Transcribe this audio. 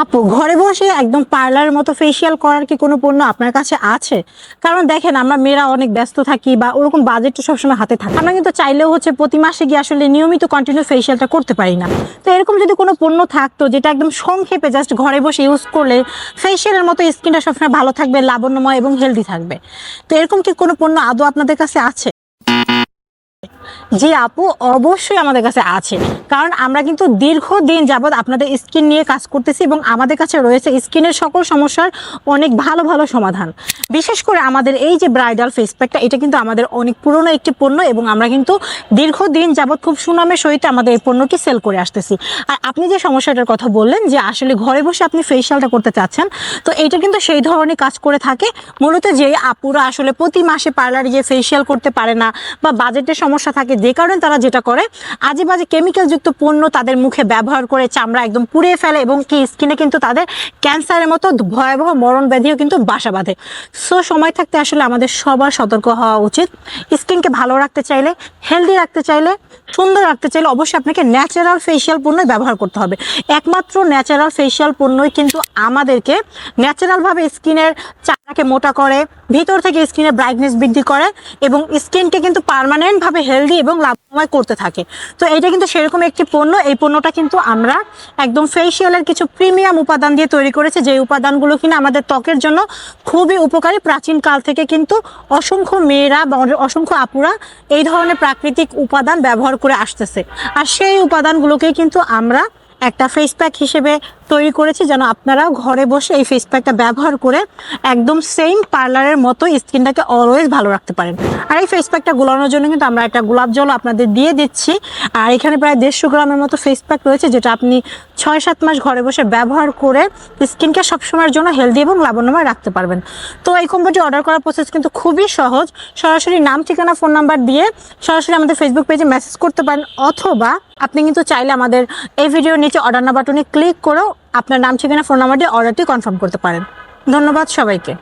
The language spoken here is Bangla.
আপু, ঘরে বসে একদম পার্লারের মতো ফেসিয়াল করার কি কোনো পণ্য আপনার কাছে আছে? কারণ দেখেন, আমরা মেয়েরা অনেক ব্যস্ত থাকি বা ওরকম বাজেটটা সবসময় হাতে থাকে। আমরা কিন্তু চাইলেও হচ্ছে প্রতি মাসে গিয়ে আসলে নিয়মিত কন্টিনিউ ফেসিয়ালটা করতে পারি না। তো এরকম যদি কোনো পণ্য থাকতো যেটা একদম সংক্ষেপে জাস্ট ঘরে বসে ইউজ করলে ফেসিয়ালের মতো স্কিনটা সবসময় ভালো থাকবে, লাবণ্যময় এবং হেলদি থাকবে। তো এরকম কি কোনো পণ্য আদৌ আপনাদের কাছে আছে? জি আপু, অবশ্যই আমাদের কাছে আছে। কারণ আমরা কিন্তু দীর্ঘদিন যাবৎ আপনাদের স্কিন নিয়ে কাজ করতেছি এবং আমাদের কাছে রয়েছে স্কিনের সকল সমস্যার অনেক ভালো ভালো সমাধান। বিশেষ করে আমাদের এই যে ব্রাইডাল ফেস প্যাকটা এটা কিন্তু আমাদের অনেক পুরনো একটি পণ্য এবং আমরা কিন্তু দীর্ঘদিন যাবৎ খুব সুনামের সহিত আমাদের এই পণ্যটি সেল করে আসতেছি। আর আপনি যে সমস্যাটার কথা বললেন যে আসলে ঘরে বসে আপনি ফেসিয়ালটা করতে চাচ্ছেন, তো এটা কিন্তু সেই ধরনের কাজ করে থাকে। মূলত যে আপুরা আসলে প্রতি মাসে পার্লারে গিয়ে ফেসিয়াল করতে পারে না বা বাজেটের সমস্যা যে কারণে তারা যেটা করে আজে বাজে কেমিক্যালযুক্ত পণ্য তাদের মুখে ব্যবহার করে চামড়া একদম পুড়িয়ে ফেলে এবং কি স্কিনে কিন্তু তাদের ক্যান্সারের মতো ভয়াবহ মরণ ব্যাধিও কিন্তু বাসা বাঁধে। সো সময় থাকতে আসলে আমাদের সবার সতর্ক হওয়া উচিত। স্কিনকে ভালো রাখতে চাইলে হেলদি রাখতে চাইলে, সুন্দর রাখতে চাইলে অবশ্যই আপনাকে ন্যাচারাল ফেসিয়াল পণ্যই ব্যবহার করতে হবে। একমাত্র ন্যাচারাল ফেসিয়াল পণ্যই কিন্তু আমাদেরকে ন্যাচারালভাবে স্কিনের চামড়াকে মোটা করে, ভিতর থেকে স্কিনের ব্রাইটনেস বৃদ্ধি করে এবং স্কিনকে কিন্তু পার্মানেন্টভাবে হেলদি এবং লাভময় করতে থাকে। তো এটা কিন্তু সেরকম একটি পণ্য। এই পণ্যটা কিন্তু আমরা একদম ফেসিয়ালের কিছু প্রিমিয়াম উপাদান দিয়ে তৈরি করেছে যে উপাদানগুলো কিনা আমাদের ত্বকের জন্য খুবই উপকারী। প্রাচীন কাল থেকে কিন্তু অসংখ্য মেয়েরা বা অসংখ্য আপুরা এই ধরনের প্রাকৃতিক উপাদান ব্যবহার করে আসতেছে। আর সেই উপাদানগুলোকে কিন্তু আমরা একটা ফেস প্যাক হিসেবে তৈরি করেছি যেন আপনারাও ঘরে বসে এই ফেস প্যাকটা ব্যবহার করে একদম সেম পার্লারের মতো স্কিনটাকে অলওয়েজ ভালো রাখতে পারেন। আর এই ফেস প্যাকটা গোলানোর জন্য কিন্তু আমরা একটা গোলাপ জল আপনাদের দিয়ে দিচ্ছি। আর এখানে প্রায় দেড়শো গ্রামের মতো ফেস প্যাক রয়েছে যেটা আপনি ছয় সাত মাস ঘরে বসে ব্যবহার করে স্কিনকে সবসময়ের জন্য হেলদি এবং লাবণ্যময় রাখতে পারবেন। তো এই কোম্পানিটি অর্ডার করার প্রসেস কিন্তু খুবই সহজ। সরাসরি নাম, ঠিকানা ফোন নাম্বার দিয়ে সরাসরি আমাদের ফেসবুক পেজে মেসেজ করতে পারেন অথবা আপনি কিন্তু চাইলে আমাদের এই ভিডিওর নিচে অর্ডার না বাটনে ক্লিক করেও আপনার নাম, ঠিকানা ফোন নাম্বার দিয়ে অর্ডারটি কনফার্ম করতে পারেন। ধন্যবাদ সবাইকে।